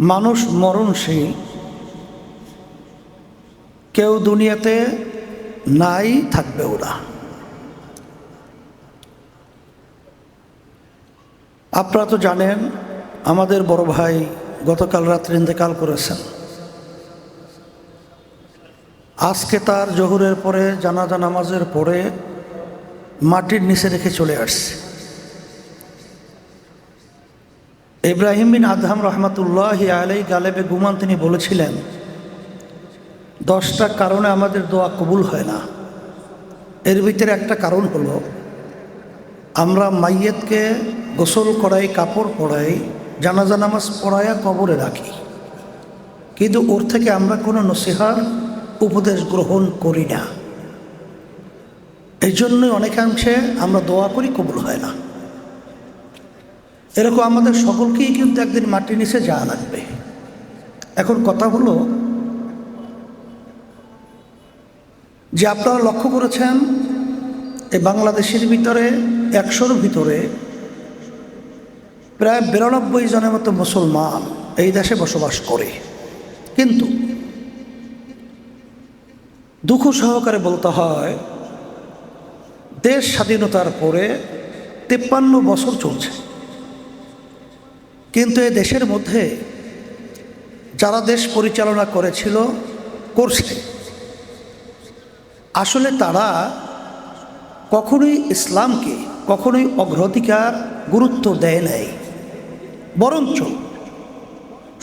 মানুষ মরণশীল। কেউ দুনিয়াতে নাই, থাকবে ওরা। আপনারা তো জানেন, আমাদের বড় ভাই গতকাল রাত্রে ইন্তেকাল করেছেন। আজকে তার জহুরের পরে জানাজা নামাজের পরে মাটির নিচে রেখে চলে আসছে। ইব্রাহিম বিন আদহাম রহমতুল্লাহ আলাই গালেবে গুমান তিনি বলেছিলেন, দশটা কারণে আমাদের দোয়া কবুল হয় না। এর ভিতরে একটা কারণ হলো, আমরা মাইয়েতকে গোসল করাই, কাপড় পরাই, জানাজা নামাজ পড়াইয়া কবরে রাখি। কিন্তু ওর থেকে আমরা কোনো নসিহার, উপদেশ গ্রহণ করি না। এই জন্যই অনেকাংশে আমরা দোয়া করি কবুল হয় না। এরকম আমাদের সকলকেই কিন্তু একদিন মাটির নিচে যাওয়া লাগবে। এখন কথা হলো যে আপনারা লক্ষ্য করেছেন, এই বাংলাদেশের ভিতরে একশোর ভিতরে প্রায় বিরানব্বই জনের মতো মুসলমান এই দেশে বসবাস করে। কিন্তু দুঃখ সহকারে বলতে হয়, দেশ স্বাধীনতার পরে তেপ্পান্ন বছর চলছে। কিন্তু এ দেশের মধ্যে যারা দেশ পরিচালনা করেছিল, করছে। আসলে তারা কখনোই ইসলামকে, কখনোই অগ্রাধিকার গুরুত্ব দেয় নাই। বরঞ্চ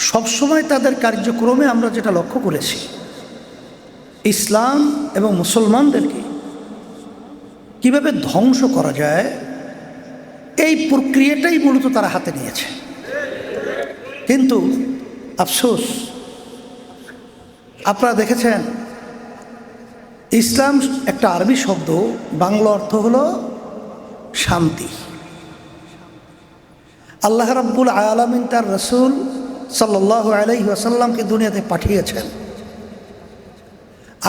সবসময় তাদের কার্যক্রমে আমরা যেটা লক্ষ্য করেছি, ইসলাম এবং মুসলমানদেরকে কীভাবে ধ্বংস করা যায়, এই প্রক্রিয়াটাই মূলত তারা হাতে নিয়েছে। কিন্তু আফসোস, আপনারা দেখেছেন, ইসলাম একটা আরবি শব্দ, বাংলা অর্থ হলো শান্তি। আল্লাহ রাব্বুল আলমিন তার রসুল সাল্লাহ আলাইহি আসাল্লামকে দুনিয়াতে পাঠিয়েছেন।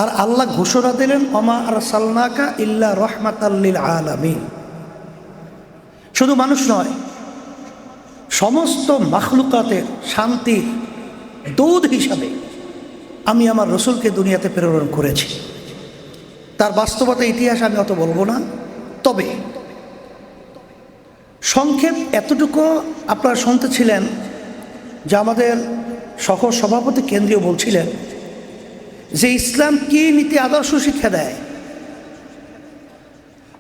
আর আল্লাহ ঘোষণা দিলেন অমা আর সাল্লাকা ইল্লা রহমাত আলামিন। শুধু মানুষ নয় সমস্ত মাখলুকাতের শান্তির দৌধ হিসাবে আমি আমার রসুলকে দুনিয়াতে প্রেরণ করেছি। তার বাস্তবতা ইতিহাস আমি অত বলব না। তবে সংক্ষেপ এতটুকু আপনারা শুনতেছিলেন যে আমাদের সহ সভাপতি কেন্দ্রীয় বলছিলেন যে ইসলাম কি নীতি আদর্শ শিক্ষা দেয়?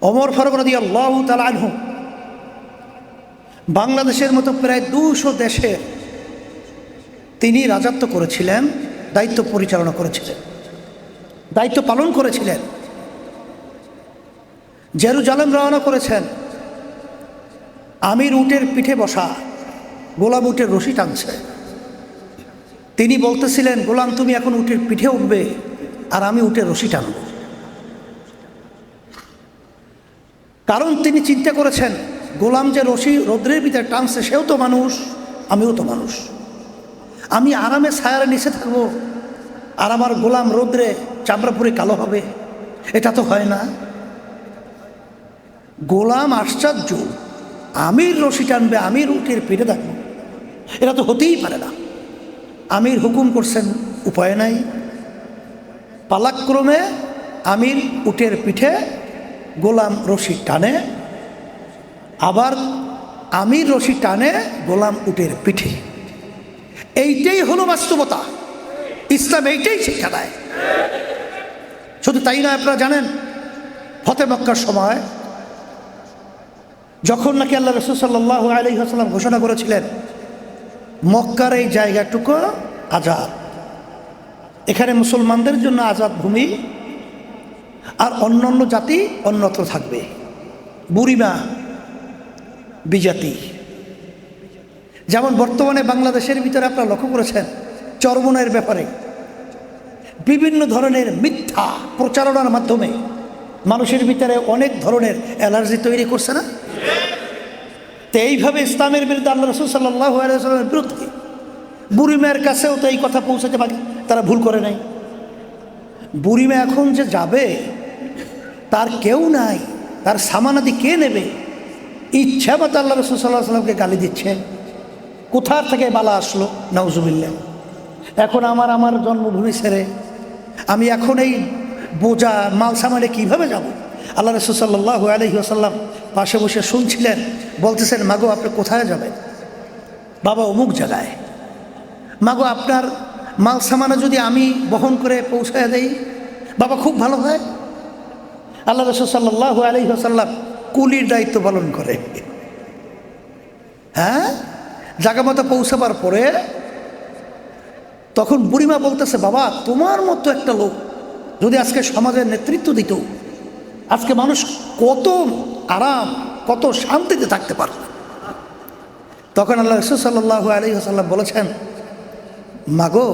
অমর ফারুক নদী আল্লাহ তালু বাংলাদেশের মতো প্রায় দুশো দেশের তিনি রাজত্ব করেছিলেন, দায়িত্ব পরিচালনা করেছিলেন, দায়িত্ব পালন করেছিলেন। জেরুজালেম রওনা করেছেন। আমির উটের পিঠে বসা, গোলাম উটের রশি টানছে। তিনি বলতেছিলেন, গোলাম, তুমি এখন উটের পিঠে উঠবে আর আমি উটের রশি টানব। কারণ তিনি চিন্তা করেছেন গোলাম যে রশি রৌদ্রের ভিতরে টানছে, সেও তো মানুষ, আমিও তো মানুষ। আমি আরামে ছায়ারে নিচে থাকব, আর আমার গোলাম রৌদ্রে চামড়া পুরে কালো হবে। এটা তো হয় না। গোলাম আশ্চর্য, আমির রশি টানবে, আমির উটের পিঠে থাকব এটা তো হতেই পারে না। আমির হুকুম করছেন, উপায় নাই। পালাক্রমে আমির উটের পিঠে গোলাম রশি টানে। আবার আমির রশি টানে গোলাম উটের পিঠে। এইটাই হলো বাস্তবতা। ইসলাম এইটাই শিক্ষা দেয়। শুধু তাই না আপনারা জানেন, ফতে মক্কার সময় যখন নাকি আল্লাহ রসুল সাল্লাহ হাসালাম ঘোষণা করেছিলেন, মক্কার এই জায়গাটুকু আজাদ। এখানে মুসলমানদের জন্য আজাদ ভূমি, আর অন্য অন্য জাতি অন্যত্র থাকবে। বুড়িমা বিজাতি। যেমন বর্তমানে বাংলাদেশের ভিতরে আপনারা লক্ষ্য করেছেন চরমনের ব্যাপারে। বিভিন্ন ধরনের মিথ্যা প্রচারণার মাধ্যমে মানুষের ভিতরে অনেক ধরনের অ্যালার্জি তৈরি করছে না? তো এইভাবে ইসলামের বিরুদ্ধে আল্লাহ রসুল সাল্লাহ আলাইসাল্লামের বিরুদ্ধে বুড়িমায়ের কাছেও তো এই কথা পৌঁছাতে পারে, তারা ভুল করে নাই। বুড়িমা এখন যে যাবে, তার কেউ নাই, তার সামানাদি কে নেবে? ইচ্ছা মতো আল্লাহ রসুল সাল্লাহ সাল্লামকে গালি দিচ্ছে। কোথার থেকে বালা আসলো? নাউজুবিল্লা এখন আমার আমার জন্মভূমি ছেড়ে আমি এখন এই বোঝা মাল সামানে কীভাবে যাব? আল্লাহ রসুল্লাহ আলহি আসাল্লাম পাশে বসে শুনছিলেন, বলতেছেন, মাগো, আপনি কোথায় যাবেন? বাবা, অমুক জায়গায়। মাগো, আপনার মাল সামানা যদি আমি বহন করে পৌঁছায় দেই, বাবা, খুব ভালো হয়। আল্লাহ রসুল সাল্লাহ আলহি আসাল্লাম কুলির দায়িত্ব পালন করে। হ্যাঁ? জায়গা মতো পৌঁছাবার পরে তখন বুড়িমা বলতেছে, বাবা, তোমার মতো একটা লোক যদি আজকে সমাজের নেতৃত্ব দিত, আজকে মানুষ কত আরাম, কত শান্তিতে থাকতে পারত। তখন আল্লাহ রসুল সাল্লাহ আলী আসাল্লাম বলেছেন, মাগো,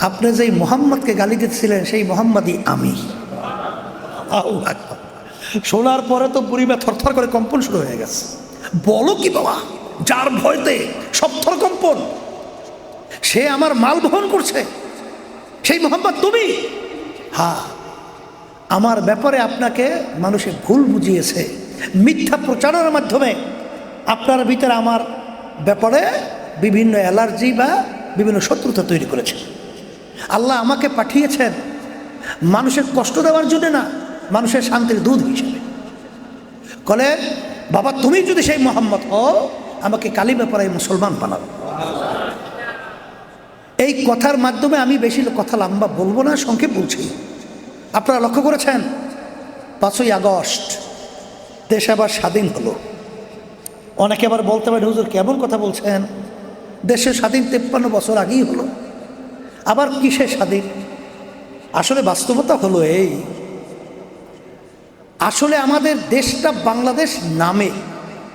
আপনি যেই মোহাম্মদকে গালি দিচ্ছিলেন, সেই মোহাম্মদই আমি। আল্লাহু। শোনার পরে তো বুড়িমা থরথর করে কম্পন শুরু হয়ে গেছে। বলো কি বাবা, যার ভয়তে সব থর কম্পন, সে আমার মাল বহন করছে। সেই মোহাম্মদ তুমি? হ্যাঁ আমার ব্যাপারে আপনাকে মানুষে ভুল বুঝিয়েছে। মিথ্যা প্রচারের মাধ্যমে আপনার ভিতরে আমার ব্যাপারে বিভিন্ন অ্যালার্জি বা বিভিন্ন শত্রুতা তৈরি করেছে। আল্লাহ আমাকে পাঠিয়েছেন। মানুষের কষ্ট দেওয়ার জন্য না মানুষের শান্তির দুধ হিসেবে। কলে, বাবা, তুমি যদি সেই মোহাম্মদ হও, আমাকে কালিমে পড়াই মুসলমান বানাবো এই কথার মাধ্যমে আমি বেশি কথা লম্বা বলব না, সংক্ষেপ বলছি। আপনারা লক্ষ্য করেছেন? পাঁচই আগস্ট, দেশ আবার স্বাধীন হলো। অনেকে আবার বলতে পারে, হুজুর, কেমন কথা বলছেন? দেশের স্বাধীন তেপ্পান্ন বছর আগেই হলো। আবার কিসে স্বাধীন? আসলে বাস্তবতা হলো এই আসলে আমাদের দেশটা বাংলাদেশ নামে,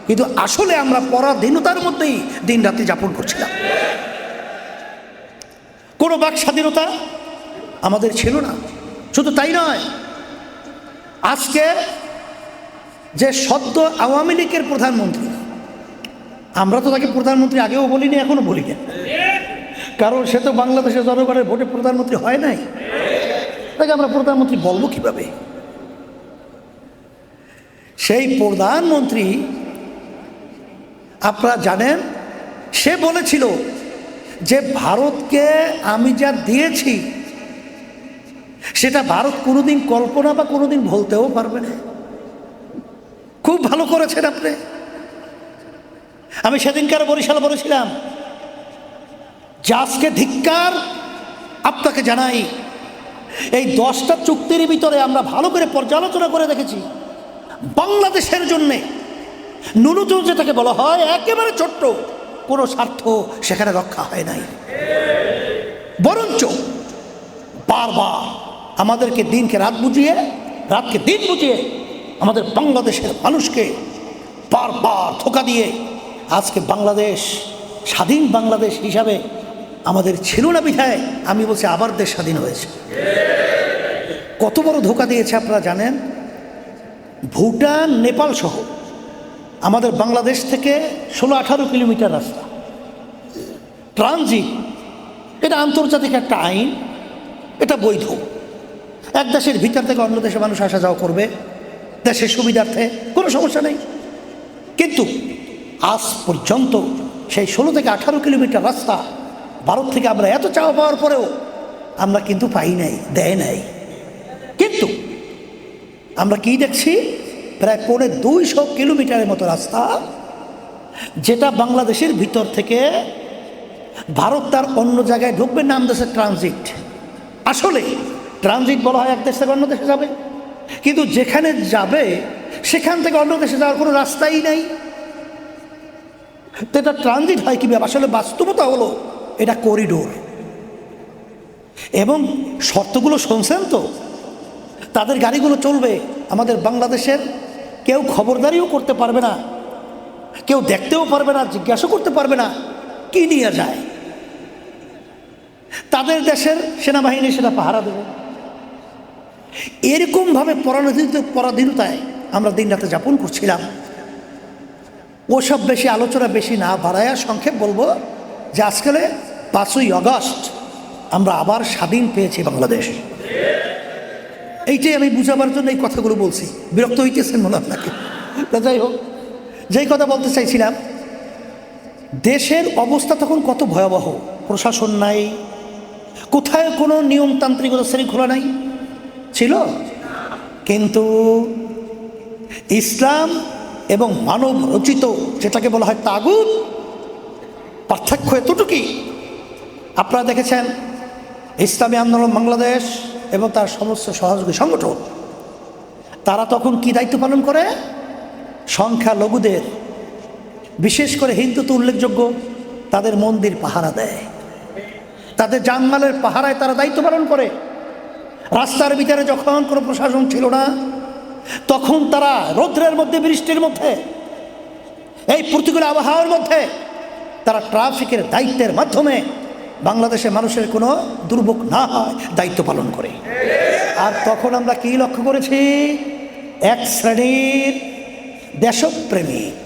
কিন্তু আসলে আমরা পরাধীনতার মধ্যেই দিন রাত্রি যাপন করছিলাম। কোনো বাক স্বাধীনতা আমাদের ছিল না, শুধু তাই নয়, আজকে যে সদ্য আওয়ামী লীগের প্রধানমন্ত্রী, আমরা তো তাকে প্রধানমন্ত্রী আগেও বলিনি, এখনও বলি না কারণ সে তো বাংলাদেশের জনগণের ভোটে প্রধানমন্ত্রী হয় নাই। তাকে আমরা প্রধানমন্ত্রী বলব কীভাবে? সেই প্রধানমন্ত্রী, আপনারা জানেন, সে বলেছিল যে ভারতকে আমি যা দিয়েছি, সেটা ভারত কোনোদিন কল্পনা বা কোনোদিন বলতেও পারবে না। খুব ভালো করেছেন আপনি। আমি সেদিনকার বরিশাল বলেছিলাম যে ধিক্কার আপনাকে জানাই। এই দশটা চুক্তির ভিতরে আমরা ভালো করে পর্যালোচনা করে দেখেছি। বাংলাদেশের জন্যে ন্যূনতম যেটাকে বলা হয় একেবারে ছোট্ট, কোনো স্বার্থ সেখানে রক্ষা হয় নাই। বরঞ্চ বারবার আমাদেরকে দিনকে রাত বুঝিয়ে, রাতকে দিন বুঝিয়ে আমাদের বাংলাদেশের মানুষকে বারবার ধোকা দিয়ে আজকে বাংলাদেশ, স্বাধীন বাংলাদেশ হিসাবে আমাদের ছিল না বিধায় আমি বলছি আবার দেশ স্বাধীন হয়েছে। কত বড় ধোকা দিয়েছে আপনারা জানেন? ভুটান, নেপাল সহ আমাদের বাংলাদেশ থেকে ষোলো, আঠারো কিলোমিটার রাস্তা। ট্রানজিট, এটা আন্তর্জাতিক একটা আইন, এটা বৈধ। এক দেশের ভিতর থেকে অন্য দেশে মানুষ আসা যাওয়া করবে, দেশের সুবিধার্থে, কোনো সমস্যা নেই। কিন্তু আজ পর্যন্ত সেই ষোলো থেকে আঠারো কিলোমিটার রাস্তা ভারত থেকে আমরা এত চাওয়া পাওয়ার পরেও আমরা কিন্তু পাই নাই, দেয় নাই। কিন্তু আমরা কি দেখছি? প্রায় পৌনে দুইশো কিলোমিটারের মতো রাস্তা যেটা বাংলাদেশের ভিতর থেকে ভারত তার অন্য জায়গায় ঢুকবে নাম দেশের ট্রানজিট আসলে ট্রানজিট বলা হয় এক দেশ থেকে অন্য দেশে যাবে। কিন্তু যেখানে যাবে, সেখান থেকে অন্য দেশে যাওয়ার কোনো রাস্তাই নেই। তো এটা ট্রানজিট হয় কীভাবে আসলে বাস্তবতা হলো এটা করিডোর এবং শর্তগুলো শুনছেন তো? তাদের গাড়িগুলো চলবে আমাদের বাংলাদেশের কেউ খবরদারিও করতে পারবে না, কেউ দেখতেও পারবে না, জিজ্ঞাসা করতে পারবে না, কি নিয়ে যায়? তাদের দেশের সেনাবাহিনী সেটা পাহারা দেবে। এরকমভাবে পরাধীনতা, পরাধীনতায় আমরা দিন রাতে যাপন করছিলাম। ওসব বেশি আলোচনা বেশি না বাড়ায়া সংক্ষেপ বলব যে আজকালে পাঁচই আগস্ট আমরা আবার স্বাধীন পেয়েছি বাংলাদেশ। এইটাই আমি বুঝাবার জন্য এই কথাগুলো বলছি। বিরক্ত হইতেছেন মনে আপনাকে। তা যাই হোক, যেই কথা বলতে চাইছিলাম, দেশের অবস্থা তখন কত ভয়াবহ। প্রশাসন নাই, কোথায় কোনো নিয়মতান্ত্রিকতা শৃঙ্খলা নাই? ছিল? কিন্তু ইসলাম এবং মানব রচিত যেটাকে বলা হয় তাগুত, পার্থক্য এতটুকুই। আপনারা দেখেছেন, ইসলামী আন্দোলন বাংলাদেশ এবং তার সমস্ত সহযোগী সংগঠন। তারা তখন কি দায়িত্ব পালন করে? সংখ্যা লঘুদের বিশেষ করে হিন্দু তো উল্লেখযোগ্য, তাদের মন্দির পাহারা দেয়। তাদের জানমালের পাহারায় তারা দায়িত্ব পালন করে। রাস্তার ভিতরে যখন কোনো প্রশাসন ছিল না, তখন তারা রৌদ্রের মধ্যে, বৃষ্টির মধ্যে, এই প্রতিকূল আবহাওয়ার মধ্যে তারা ট্রাফিকের দায়িত্বের মাধ্যমে বাংলাদেশের মানুষের কোনো দুর্ভোগ না হয়, দায়িত্ব পালন করে। আর তখন আমরা কি লক্ষ্য করেছি? এক শ্রেণির দেশপ্রেমিক।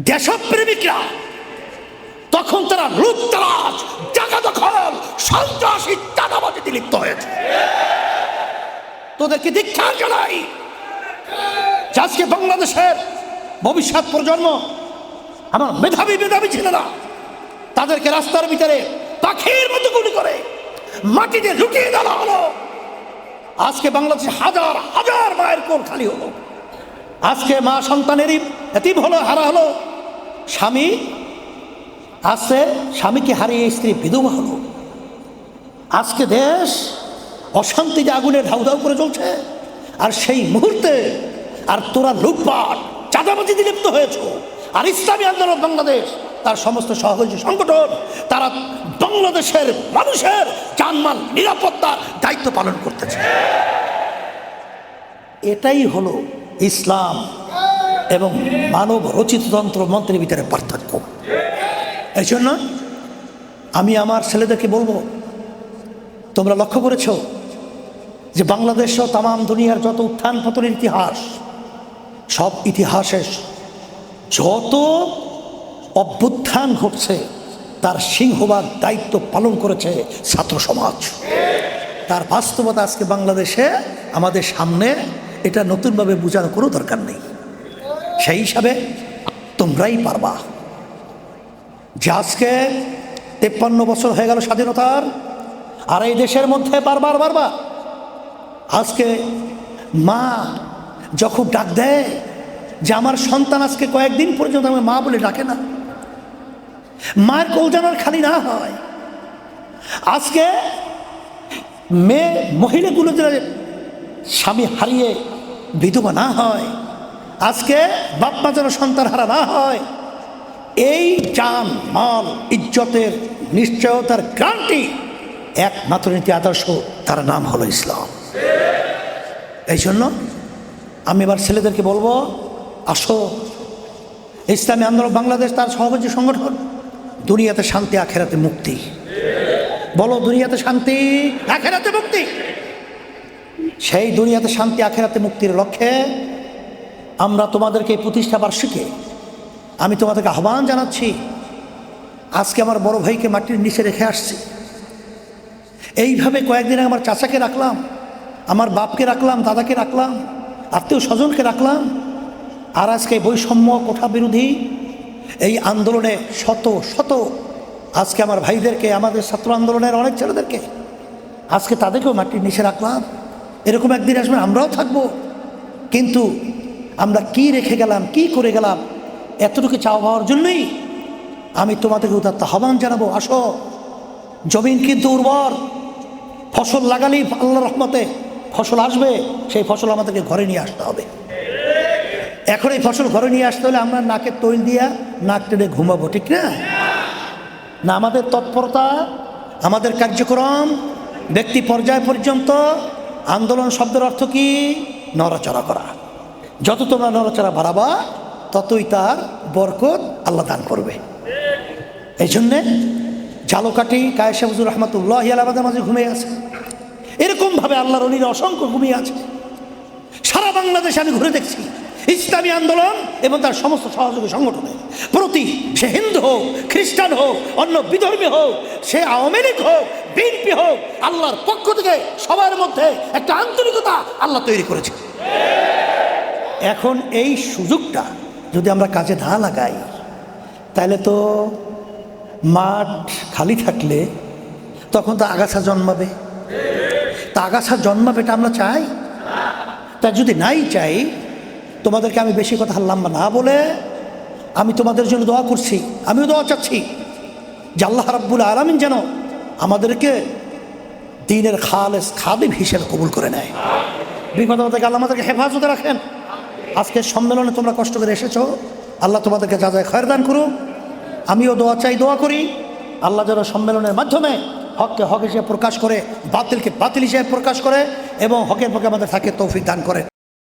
দেশপ্রেমিকরা তখন তারা লুটতরাজ জায়গা দখল সন্ত্রাসী, চাঁদাবাজিতে লিপ্ত হয়েছে। তোদেরকে দীক্ষা জানাই আজকে বাংলাদেশের ভবিষ্যৎ প্রজন্ম আমার মেধাবী মেধাবী ছেলেরা তাদেরকে রাস্তার ভিতরে পাখির মতো গুলি করে, মাটিতে লুটিয়ে দেওয়া হলো। আজকে বাংলাদেশে হাজার হাজার মায়ের কোল খালি হলো। আজকে মা সন্তানেরই এতিম হলো, হারা হলো। স্বামী আজকে স্বামীকে হারিয়ে স্ত্রী বিধবা হলো। আজকে দেশ অশান্তিতে আগুনে ধাউ ধাউ করে চলছে আর সেই মুহূর্তে আর তোরা লুটপাট, চাঁদাবাজিতে লিপ্ত হয়েছ। আর ইসলামী আন্দোলন বাংলাদেশ তার সমস্ত সহযোগী সংগঠন, তারা বাংলাদেশের মানুষের জানমাল নিরাপত্তা দায়িত্ব পালন করতেছে। এটাই হলো ইসলাম এবং মানব রচিত তন্ত্র মন্ত্রের ভিতরে পার্থক্য। এই জন্য আমি আমার ছেলেদেরকে বলব, তোমরা লক্ষ্য করেছ যে বাংলাদেশ সহ তাম দুনিয়ার যত উত্থান পতনের ইতিহাস, সব ইতিহাসের যত অভ্যুত্থান ঘটছে, তার সিংহভাগ দায়িত্ব পালন করেছে ছাত্র সমাজ। তার বাস্তবতা আজকে বাংলাদেশে আমাদের সামনে এটা নতুনভাবে বোঝানো কোনো দরকার নেই। সেই হিসাবে তোমরাই পারবা। যে আজকে তেপ্পান্ন বছর হয়ে গেল স্বাধীনতার, আর এই দেশের মধ্যে বারবার বারবার আজকে মা যখন ডাক দেয় যে, আমার সন্তান আজকে কয়েকদিন পর্যন্ত আমার মা বলে ডাকে না। মায়ের কৌজানার খালি না হয়। আজকে মেয়ে মহিলাগুলো যারা স্বামী হারিয়ে বিধবা না হয়, আজকে বাপ্পা যেন সন্তান হারা না হয়, এই চান মাল, ইজ্জতের নিশ্চয়তার গ্রান্টি একমাত্র নীতি আদর্শ, তার নাম হলো ইসলাম। এই জন্য আমি এবার ছেলেদেরকে বলব, আসো, ইসলামী আন্দোলন বাংলাদেশ তার সহযোগী সংগঠন। দুনিয়াতে শান্তি, আখেরাতে মুক্তি। বলো, দুনিয়াতে শান্তি, আখেরাতে মুক্তি? সেই দুনিয়াতে শান্তি, আখেরাতে মুক্তির লক্ষ্যে আমরা তোমাদেরকে প্রতিষ্ঠা বার্ষিকে, আমি তোমাদেরকে আহ্বান জানাচ্ছি। আজকে আমার বড় ভাইকে মাটির নিচে রেখে আসছি। এইভাবে কয়েকদিন আমার চাচাকে রাখলাম, আমার বাপকে রাখলাম, দাদাকে রাখলাম, আত্মীয় স্বজনকে রাখলাম। আর আজকে বৈষম্য কোঠা বিরোধী এই আন্দোলনে শত শত, আজকে আমার ভাইদেরকে, আমাদের ছাত্র আন্দোলনের অনেক ছেলেদেরকে, আজকে তাদেরকেও মাটির নিচে রাখলাম। এরকম একদিন আসবে, আমরাও থাকব। কিন্তু আমরা কি রেখে গেলাম, কি করে গেলাম, এতটুকু চাওয়া পাওয়ার জন্যই আমি তোমাদেরকে উদাত্ত আহ্বান জানাব। আসো, জমিন কিন্তু উর্বর। ফসল লাগালেই আল্লাহ রহমতে ফসল আসবে, সেই ফসল আমাদেরকে ঘরে নিয়ে আসতে হবে। এখন এই ফসল ঘরে নিয়ে আসতে হলে আমরা নাকের তৈল দিয়া নাক টেনে ঘুমাবো, ঠিক না? না, আমাদের তৎপরতা, আমাদের কার্যক্রম, ব্যক্তি পর্যায় পর্যন্ত আন্দোলন শব্দের অর্থ কি? নড়াচড়া করা। যত তোমরা নড়াচড়া বাড়াবা, ততই তার বরকত আল্লাহ দান করবে। এই জন্যে ঝালকাঠি কায়েশা হুজুর রহমতুল্লাহ আমাদের মাঝে ঘুমিয়ে আছে। এরকমভাবে আল্লাহর অলির অসংখ্য ঘুমিয়ে আছে। সারা বাংলাদেশে আমি ঘুরে দেখছি। ইসলামী আন্দোলন এবং তার সমস্ত সহযোগী সংগঠনে প্রতি সে হিন্দু হোক, খ্রিস্টান হোক, অন্য বিধর্মী হোক, সে আওয়ামী লীগ হোক, বিএনপি হোক, আল্লাহর পক্ষ থেকে সবার মধ্যে একটা আন্তরিকতা আল্লাহ তৈরি করেছে। এখন এই সুযোগটা যদি আমরা কাজে না লাগাই, তাহলে তো মাঠ খালি থাকলে তখন তো আগাছা জন্মাবে। তা আগাছা জন্মাবে এটা আমরা চাই? তা যদি নাই চাই তোমাদেরকে আমি বেশি কথা লম্বা না। বলে আমি তোমাদের জন্য দোয়া করছি। আমিও দোয়া চাচ্ছি যে আল্লাহ রাব্বুল আলমিন যেন আমাদেরকে দিনের খালেস খাদিব হিসেবে কবুল করে নেয়। বিপদ থেকে আল্লাহ আমাদেরকে হেফাজতে রাখেন। আজকের সম্মেলনে তোমরা কষ্ট করে এসেছ। আল্লাহ তোমাদেরকে যা যায় খয়রদান করুক। আমিও দোয়া চাই, দোয়া করি। আল্লাহ যেন সম্মেলনের মাধ্যমে হককে হক হিসেবে প্রকাশ করে, বাতিলকে বাতিল হিসেবে প্রকাশ করে এবং হকের পক্ষে আমাদের থাকে তৌফিক দান করেন।